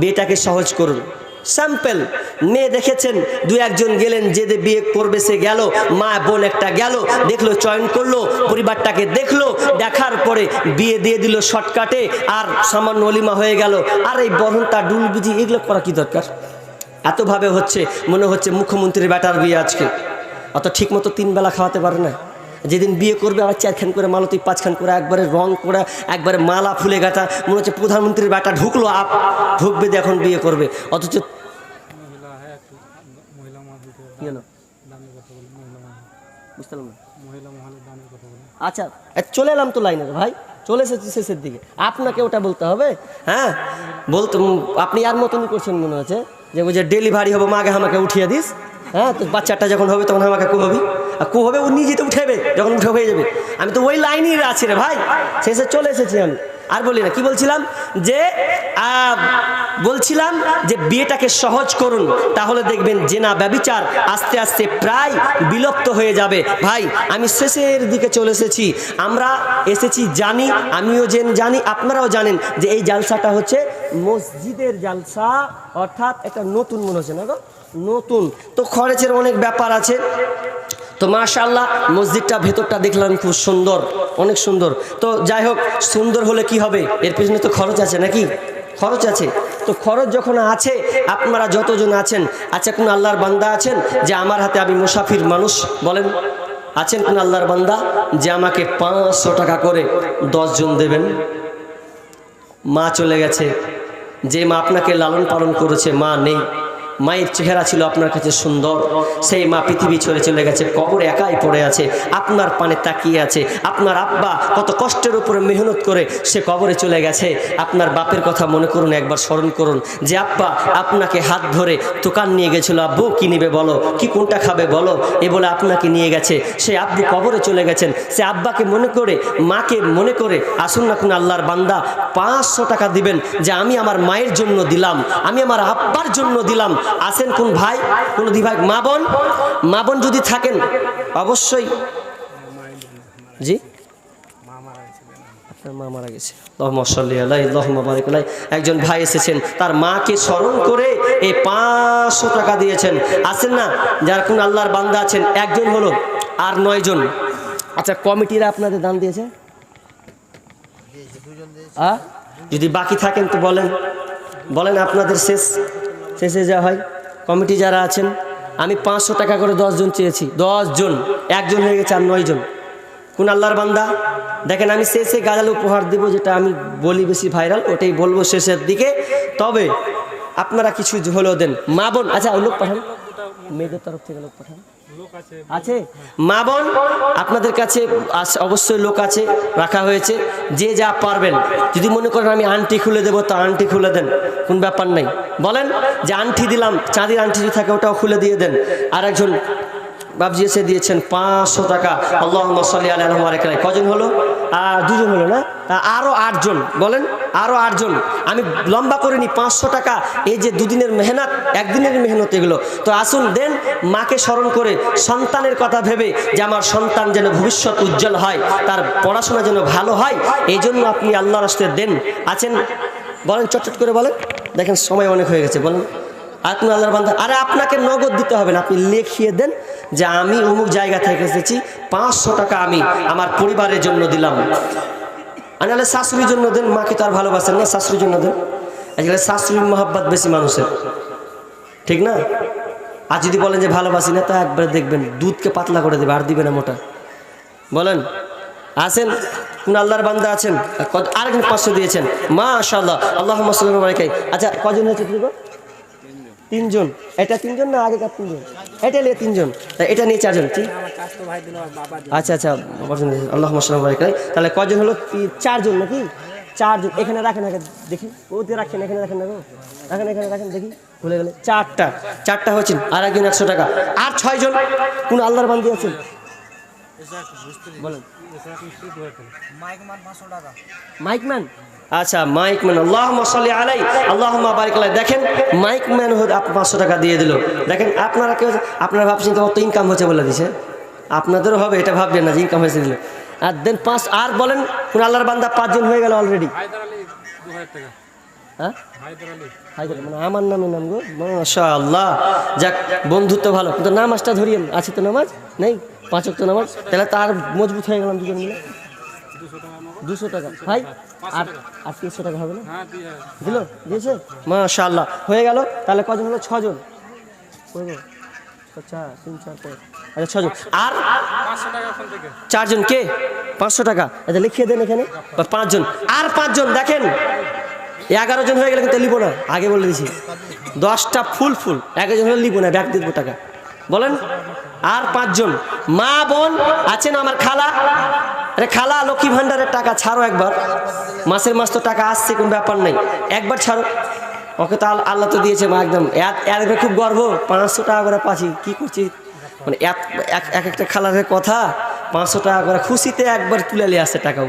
বিয়েটাকে সহজ করুন। স্যাম্পল, মেয়ে দেখেছেন দু একজন গেলেন, যে বিয়ে করবে সে গেল, মা বোন একটা গেল, দেখল, চয়ন করল, পরিবারটাকে দেখল, দেখার পরে বিয়ে দিয়ে দিল শর্টকাটে, আর সামান্য অলিমা হয়ে গেল। আর এই বরণটা ডুল বুঝি, এগুলো করা কি দরকার? এতভাবে হচ্ছে, মনে হচ্ছে মুখ্যমন্ত্রীর ব্যাটার বিয়ে আজকে। অত ঠিক মতো তিন বেলা খাওয়াতে পারে না। যেদিন বিয়ে করবে, আবার চারখান করে মালা, তুই পাঁচখান করে একবারে রং করে একবারে মালা ফুলে গাঁথা, মনে হচ্ছে প্রধানমন্ত্রীর ব্যাটা ঢুকলো, আপ, ঢুকবে এখন বিয়ে করবে। অথচ আচ্ছা চলে এলাম তো লাইনে ভাই, চলে এসেছি শেষের দিকে। আপনাকে ওটা বলতে হবে হ্যাঁ? বলতে আপনি আর মতনই করছেন মনে হচ্ছে যে ডেলিভারি হবে মাকে আমাকে উঠিয়ে দিস হ্যাঁ? তো বাচ্চাটা যখন হবে, তখন আমাকে কু কু হবে ও নিজে তো উঠেবে, যখন উঠে হয়ে যাবে। আমি তো ওই লাইনই আছি রে ভাই। শেষে চলে এসেছি আমি। আর বলি না, কি বলছিলাম? যে বলছিলাম যে বিয়েটাকে সহজ করুন, তাহলে দেখবেন জেনা ব্যবিচার আস্তে আস্তে প্রায় বিলুপ্ত হয়ে যাবে। ভাই, আমি শেষের দিকে চলে এসেছি। আমরা এসেছি জানি, আমিও জেন জানি, আপনারাও জানেন যে এই জালসাটা হচ্ছে মসজিদের জালসা। অর্থাৎ একটা নতুন মনে হচ্ছে না গো? নতুন। তো খরচের অনেক ব্যাপার আছে। তো মাশাল্লাহ মসজিদটা ভেতরটা দেখলাম খুব সুন্দর, অনেক সুন্দর। তো যাই হোক সুন্দর হলে কি হবে? এর পেছনে তো খরচ আছে নাকি? খরচ আছে। তো খরচ যখন আছে, আপনারা যতজন আছেন আচ্ছা কোন আল্লাহর বান্দা আছেন যে আমার হাতে আমি মুসাফির মানুষ বলেন? আছেন কোন আল্লাহর বান্দা যে আমাকে পাঁচশো টাকা করে দশজন দেবেন? মা চলে গেছে। যে মা আপনাকে লালন পালন করেছে, মা নেই। মায়ের চেহারা ছিল আপনার কাছে সুন্দর। সেই মা পৃথিবী ছেড়ে চলে গেছে, কবর একাই পড়ে আছে, আপনার পানে তাকিয়ে আছে, আপনার আব্বা কত কষ্টের উপরে মেহনত করে সে কবরে চলে গেছে। আপনার বাপের কথা মনে করুন, একবার স্মরণ করুন যে, আব্বা, আপনাকে হাত ধরে দোকান নিয়ে গেছিল, আব্বু, কি নিবে বলো? কি কোনটা খাবে বলো? এ বলে আপনাকে নিয়ে গেছে। সে আব্বু কবরে চলে গেছেন। সে আব্বাকে মনে করে, মাকে মনে করে, আসুন না কোন আল্লাহর বান্দা, পাঁচশো টাকা দিবেন যে, আমি আমার মায়ের জন্য দিলাম, আমি আমার আব্বার জন্য দিলাম আসেন কোন ভাই? কোন দি ভাই মা বোন? মা বোন যদি থাকেন, অবশ্যই। জি? মা মারা গেছে। একজন ভাই এসেছেন, তার মাকে স্মরণ করে এই পাঁচশো টাকা দিয়েছেন। আছেন না? যার কোন আল্লাহর বান্দা আছেন, একজন হলো আর নয়জন আচ্ছা কমিটিরা আপনাদের দান দিয়েছে? যদি বাকি থাকেন তো বলেন। বলেন আপনাদের শেষ। শেষে যাওয়া হয়। কমিটি যারা আছেন, আমি পাঁচশো টাকা করে দশজন চেয়েছি। দশজন, একজন হয়ে গেছে আর নয়জন। কোন আল্লাহর বান্দা? দেখেন, আমি শেষে গাজাল উপহার দেবো, যেটা আমি বলি বেশি ভাইরাল, ওটাই বলব শেষের দিকে। তবে আপনারা কিছু হলেও দেন। মা বোন আচ্ছা লোক পাঠান। মেয়েদের তরফ থেকে লোক পাঠান। আছে। মা বোন, আপনাদের কাছে অবশ্যই লোক আছে, রাখা হয়েছে। যে যা পারবেন। যদি মনে করেন আমি আংটি খুলে দেবো তো আংটি খুলে দেন। কোন ব্যাপার নাই। বলেন যে আংটি দিলাম, চাঁদির আংটি যদি থাকে, ওটাও খুলে দিয়ে দেন। আর একজন বাবজি এসে দিয়েছেন, পাঁচশো টাকা। আল্লাহ সাল্লি আল্লাহ এখানে কজন হলো? দুজন হলো না? আরও আটজন, বলেন আরও আটজন। আমি লম্বা করে নিই পাঁচশো টাকা। এই যে দুদিনের মেহনত, একদিনের মেহনত এগুলো। তো আসুন, দেন, মাকে স্মরণ করে সন্তানের কথা ভেবে যে আমার সন্তান যেন ভবিষ্যৎ উজ্জ্বল হয়, তার পড়াশোনা যেন ভালো হয়, এই জন্য আপনি আল্লাহ রাস্তে দেন। আছেন? বলেন চটচট করে বলেন। দেখেন, সময় অনেক হয়ে গেছে, বলেন। আপনি আল্লাহর বান্দা। আরে আপনাকে নগদ দিতে হবে না, আপনি লিখিয়ে দেন যে আমি অমুক জায়গা থেকে এসেছি, পাঁচশো টাকা আমি আমার পরিবারের জন্য দিলাম। আর নাহলে শাশুড়ির জন্য দেন মাকে তো আর ভালোবাসেন না শাশুড়ির জন্য দেন? আজকাল শাশুড়ির মহাব্বত বেশি মানুষের। ঠিক না? আর যদি বলেন যে ভালোবাসি না, তা একবার দেখবেন, দুধকে পাতলা করে দেবে, আর দিবে না মোটা। বলেন, আছেন? কোন আল্লাহর বান্দা আছেন? আরেকজন পাঁচশো দিয়েছেন। মা আশাল্লাহ আল্লাহ আলাইকাই আচ্ছা কজন হয়েছে? তিনজন। এটা তিনজন না আগেকার তিনজন? এটা নিয়ে তিনজন। এটা নিয়ে চারজন ঠিক আচ্ছা আচ্ছা আল্লাহ আলাইকাই তাহলে কজন হলো? চারজন নাকি? চারজন। এখানে রাখেন আগে, দেখি। ওতে রাখেন, এখানে রাখেন না রাখেন, এখানে রাখেন, দেখি। ভুলে গেলে। চারটা। চারটা হয়েছেন আর একজন একশো টাকা। আর ছয়জন? কোন আল্লাহর বান্দি আছেন? বলেন। মাইকম্যান আচ্ছা মাইকম্যান আল্লাহ সাল্লি আলাই। আল্লাহ বারিক আলাই। দেখেন মাইকম্যান পাঁচশো টাকা দিয়ে দিল। দেখেন আপনারা কেউ আপনারা ভাবছেন কত ইনকাম হচ্ছে বলে দিছে। আপনাদেরও হবে এটা ভাববেন না যে ইনকাম হয়েছে দিলে। আর দেন পাঁচ আর বলেন কোন আল্লাহর বান্দা পাঁচজন হয়ে গেল অলরেডি হ্যাঁ? মানে আমার নামে নাম গো। মাশাআল্লাহ। যাক বন্ধুত্ব ভালো। কিন্তু নামাজটা ধরিয়েন। আছে তো নামাজ? নেই? পাঁচ তো নামাজ। তাহলে তার মজবুত হয়ে গেলাম দুজন মিলে। দুশো টাকা। ভাই আর আর তিনশো টাকা হবে না? হ্যাঁ দিল? দিয়েছে? মাশাআল্লাহ। হয়ে গেল। তাহলে কজন হলো? ছজন। চার তিন চার পাঁচ। আচ্ছা ছজন। আর চারজন কে? পাঁচশো টাকা। আচ্ছা লিখিয়ে দেন এখানে। পাঁচজন। আর পাঁচজন দেখেন। এগারো জন হয়ে গেলে কিন্তু লিবো না। আগে বলে দিছি। দশটা ফুল ফুল। এগারো জন হলে লিবো না। ব্যাগ দিব টাকা। বলেন, আর পাঁচজন। মা, বোন আছেন আমার খালা? আরে খালা, লক্ষ্মী ভান্ডারের টাকা ছাড়ো একবার। মাসের মাস তো টাকা আসছে, কোনো ব্যাপার নেই। একবার ছাড়ো। ওকে তো আল- আল্লাহ তো দিয়েছে মা, একদম। এত এর খুব গর্ব। পাঁচশো টাকা করে পাচ্ছি, কী করছি? মানে এক একটা খালারের কথা, পাঁচশো টাকা করে খুশিতে একবার তুলে নিয়ে আসছে টাকাও